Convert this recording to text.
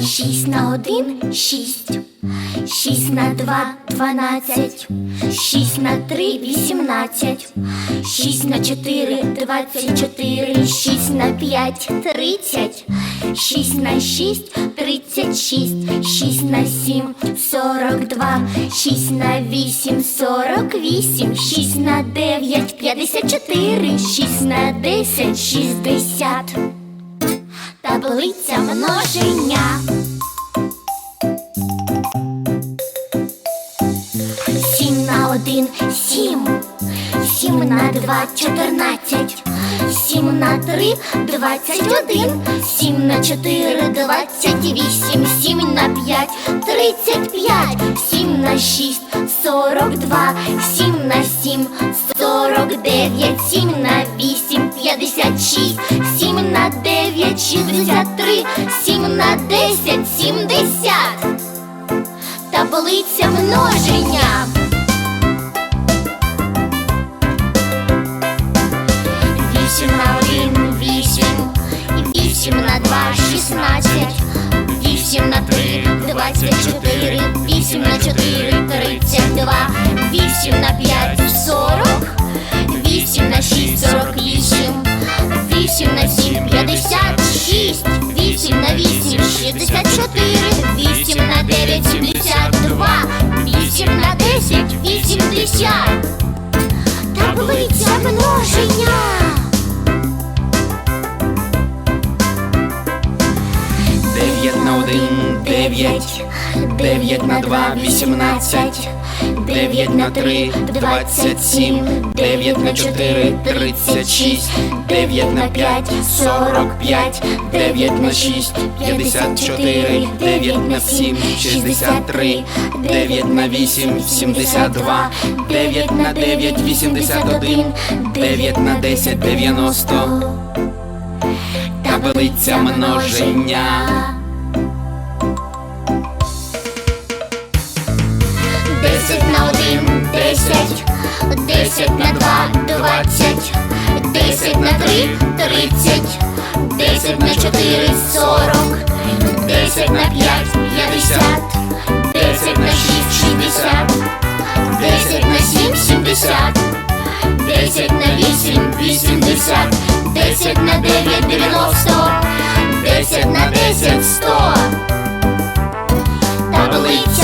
Шість на один шість, шість на два дванадцять, шість на три вісімнадцять, шість на чотири двадцять чотири, шість на п'ять тридцять, шість на шість тридцять шість, шість на сім сорок два, шість на вісім сорок вісім, шість на дев'ять п'ятдесят чотири, шість на десять шістдесят. Таблиця множення. Один сім, сім на два чотирнадцять, сім на три двадцять один, сім на чотири двадцять вісім, сім на п'ять тридцять п'ять, сім на шість сорок два, сім на сім сорок дев'ять, сім на вісім п'ятдесят шість, сім на дев'ять шістдесят три, сім на десять сімдесят. Таблиця множення. На два шістнадцять, вісім на три двадцять чотири, вісім на чотири тридцять два, вісім на п'ять сорок, вісім на шість сорок вісім, вісім на сім п'ятдесят шість, вісім на вісім шістдесят чотири, вісім на дев'ять сімдесят два, вісім на десять вісімдесят. Таблиця множення. Дев'ять на один, дев'ять, дев'ять на два, вісімнадцять, дев'ять на три, двадцять сім, дев'ять на чотири, тридцять шість, дев'ять на п'ять, сорок п'ять, дев'ять на шість, п'ятдесят чотири, дев'ять на сім, шістдесят три, дев'ять на вісім, сімдесят два, дев'ять на дев'ять, вісімдесят один, дев'ять на десять, дев'яносто. Таблиця множення. Десять, десять на два двадцять, десять на три тридцать, десять на чотири сорок, десять на п'ять п'ятдесят, десять на шість шістдесят, десять на сім сімдесят, десять на вісім вісімдесят, десять на дев'ять дев'яносто, десять на десять сто. Таблиця.